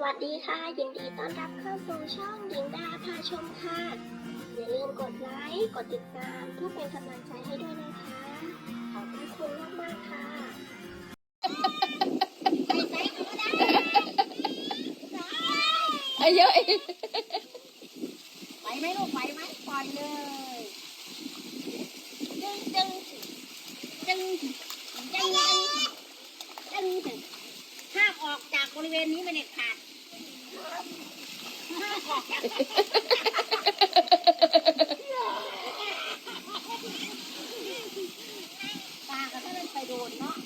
วัสดีค่ะ ยินดีต้อนรับเข้าสู่ช่องหญิงดาพาชมค่ะ อย่าลืมกดไลค์กดติดตามเพื่อเป็นกำลังใจให้ด้วยนะคะ ขอบพระคุณมากๆค่ะไอ้เยอะไหวไหมลูกไหวไหมปล่อยเลยจึงจึงจึงจึงจึงจึงห้ามออก จากบริเวณนี้ไม่เด็ดขาดห้ามออกจากปลาก็ถ้ามันไปโดนเนาะ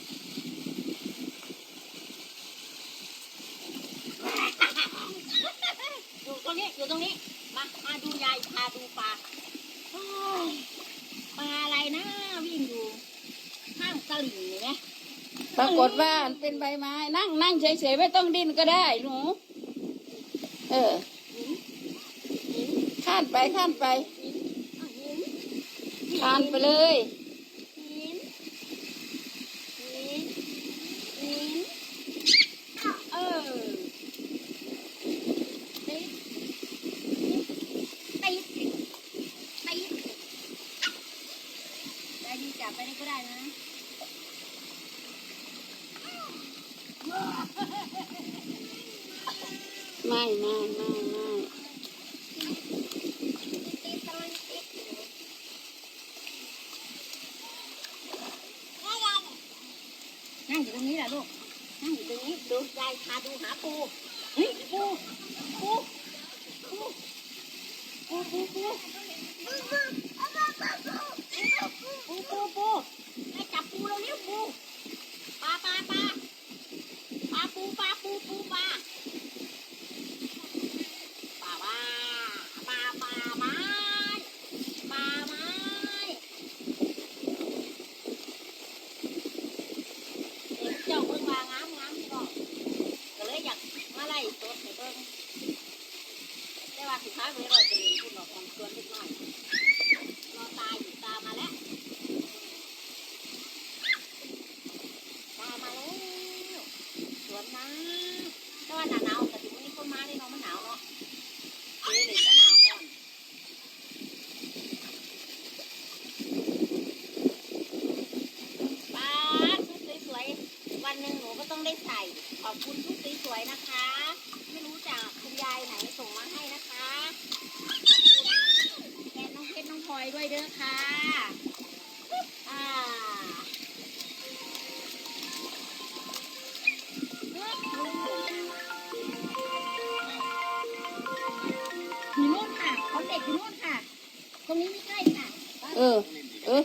อยู่ตรงนี้อยู่ตรงนี้ มามาดูยายพาดูปลาปลาอะไรนะวิ่งอยู่ข้างตลิ่งเห็นไหม ปรากฏว่ามันเป็นใบไม้ นั่งนั่งเฉยๆไม่ต้องดิ้นก็ได้หนู เออข้านไปข้านไปอ้านข้านไปเลยหินหินหินเออติดติดติดได้ดีจับไปนี่ก็ได้นะ ไม่ไม่ไม่ไม่ติดตะลันติดนั่งอยู่ตรงนี้แหละลูก นั่งอยู่ตรงนี้ดูยายพาดูหาปูเฮ้ยปูปูปูปูปูปูปูปูปูให้จับปูเราเร็วปูปลาปลาปลาปลาปูปลาปูปูปลาปลาว่าปลาปลาไม้ปลาไม้เด็กเจ้าเบิ่งว่างามงามพี่น้องก็เลยอยากมาไล่สดให้เบิ่งแต่ว่าสุดท้ายเลยเราจะเรียนคุณออกของสวนนิดหน่อยรอตาอยู่ตามาแล้วตามาแล้วสวนน้ำแต่ว่าหนาหนาวแต่ถึงวันนี้คนมาเนี่ยเนาะมันหนาวเนาะเออเลยก็หนาวก่อนป้าชุดสวยๆวันหนึ่งหนูก็ต้องได้ใส่ขอบคุณชุดสวยๆนะคะ ด้วยเด้อค่ะอ่าอยู่นู่นค่ะของเด็กอยู่นู่นค่ะ ตรงนี้ไม่ใกล้ค่ะ เออ เออ